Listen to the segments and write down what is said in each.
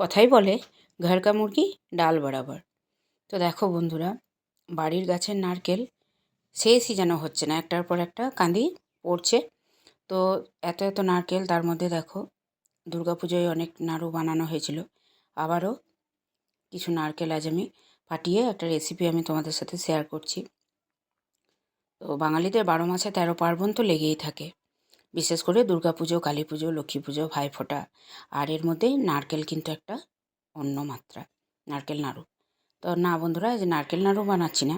কথাই বলে, ঘর কা মুরগি, ডাল বরাবর। তো দেখো বন্ধুরা, বাড়ির গাছের নারকেল শেষই যেন হচ্ছে না, একটার পর একটা কাঁদি পড়ছে। তো এত এত নারকেল তার মধ্যে দেখো দুর্গাপুজোয় অনেক নাড়ু বানানো হয়েছিল। আবারও কিছু নারকেল আজ আমি ফাটিয়ে একটা রেসিপি আমি তোমাদের সাথে শেয়ার করছি। তো বাঙালিদের বারো মাসে তেরো পার্বণ তো লেগেই থাকে। বিশেষ করে দুর্গাপুজো কালী পুজো, লক্ষ্মী পুজো ভাইফোঁটা আর এর মধ্যে নারকেল কিন্তু একটা অন্য মাত্রা, নারকেল নাড়ু। তো না বন্ধুরা যে নারকেল নাড়ু বানাচ্ছি না,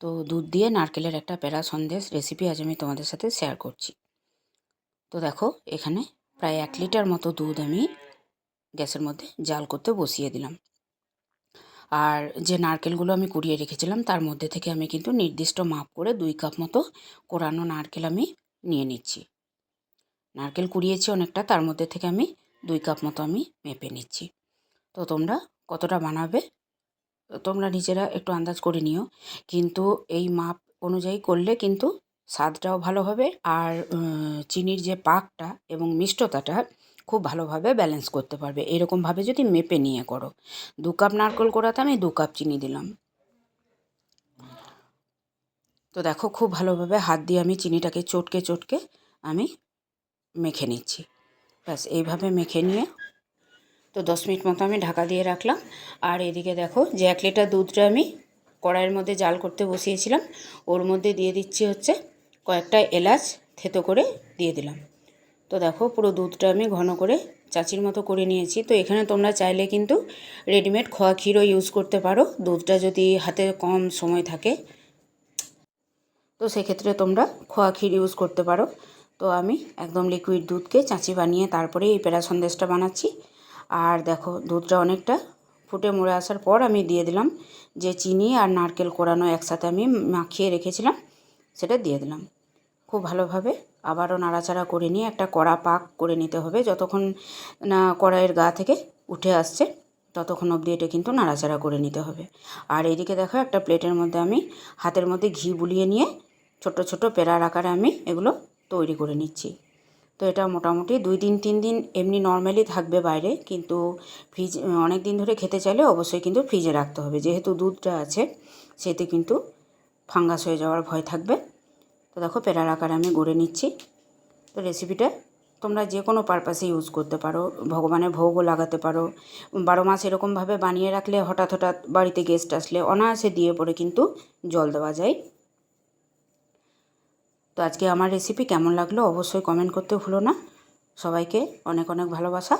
তো দুধ দিয়ে নারকেলের একটা প্যারা সন্দেশ রেসিপি আজ আমি তোমাদের সাথে শেয়ার করছি। তো দেখো, এখানে প্রায় এক লিটার মতো দুধ আমি গ্যাসের মধ্যে জাল করতে বসিয়ে দিলাম। আর যে নারকেলগুলো আমি কুড়িয়ে রেখেছিলাম, তার মধ্যে থেকে আমি কিন্তু নির্দিষ্ট মাপ করে দুই কাপ মতো কোরানো নারকেল আমি নিয়ে নিচ্ছি। নারকেল কুড়িয়েছি অনেকটা, তার মধ্যে থেকে আমি দুই কাপ মতো আমি মেপে নিচ্ছি। তো তোমরা কতটা বানাবে, তোমরা নিজেরা একটু আন্দাজ করে নিও। কিন্তু এই মাপ অনুযায়ী করলে কিন্তু স্বাদটাও ভালো হবে আর চিনির যে পাকটা এবং মিষ্টতাটা খুব ভালোভাবে ব্যালেন্স করতে পারবে। এরকমভাবে যদি মেপে নিয়ে করো। দু কাপ নারকেল কোড়াতে আমি দু কাপ চিনি দিলাম। তো দেখো খুব ভালোভাবে হাত দিয়ে আমি চিনিটাকে চটকে চটকে আমি মেখে নিচ্ছি। ব্যাস, এইভাবে মেখে নিয়ে তো দশ মিনিট মতো আমি ঢাকা দিয়ে রাখলাম। আর এদিকে দেখো, যে এক লিটার দুধটা আমি কড়াইয়ের মধ্যে জাল করতে বসিয়েছিলাম, ওর মধ্যে দিয়ে দিচ্ছি হচ্ছে কয়েকটা এলাচ থেতো করে দিয়ে দিলাম। তো দেখো, পুরো দুধটা আমি ঘন করে চাচির মতো করে নিয়েছি। তো এখানে তোমরা চাইলে কিন্তু রেডিমেড খোয়া ক্ষীরও ইউজ করতে পারো। দুধটা যদি হাতে কম সময় থাকে, তো সেক্ষেত্রে তোমরা খোয়া ক্ষীর ইউজ করতে পারো। তো আমি একদম লিকুইড দুধকে চাঁচি বানিয়ে তারপরে এই পেড়া সন্দেশটা বানাচ্ছি। আর দেখো, দুধটা অনেকটা ফুটে মরে আসার পর আমি দিয়ে দিলাম যে চিনি আর নারকেল কোরানো একসাথে আমি মাখিয়ে রেখেছিলাম, সেটা দিয়ে দিলাম। খুব ভালোভাবে আবারও নাড়াচাড়া করে নিয়ে একটা কড়া পাক করে নিতে হবে, যতক্ষণ না কড়াইয়ের গা থেকে উঠে আসছে, ততক্ষণ অবধি এটা কিন্তু নাড়াচাড়া করে নিতে হবে। আর এদিকে দেখো, একটা প্লেটের মধ্যে আমি হাতের মধ্যে ঘি বুলিয়ে নিয়ে ছোট ছোট পেড়ার আকারে আমি এগুলো তৈরি করে নিচ্ছি। তো এটা মোটামুটি দুই দিন, তিন দিন এমনি নর্মালি থাকবে বাইরে, কিন্তু ফ্রিজ অনেক দিন ধরে খেতে চাইলে অবশ্যই কিন্তু ফ্রিজে রাখতে হবে। যেহেতু দুধটা আছে, সেতে কিন্তু ফাঙ্গাস হয়ে যাওয়ার ভয় থাকবে। তো দেখো পেড়ার আকারে আমি গড়ে নিচ্ছি। তো রেসিপিটা তোমরা যে কোনো পারপাসে ইউজ করতে পারো, ভগবানের ভোগও লাগাতে পারো। বারো মাস এরকমভাবে বানিয়ে রাখলে হঠাৎ হঠাৎ বাড়িতে গেস্ট আসলে অনায়াসে দিয়ে পরে কিন্তু জল দেওয়া যায়। তো আজকে আমার রেসিপি কেমন লাগল অবশ্যই কমেন্ট করতে ভুলো না। সবাইকে অনেক অনেক ভালোবাসা।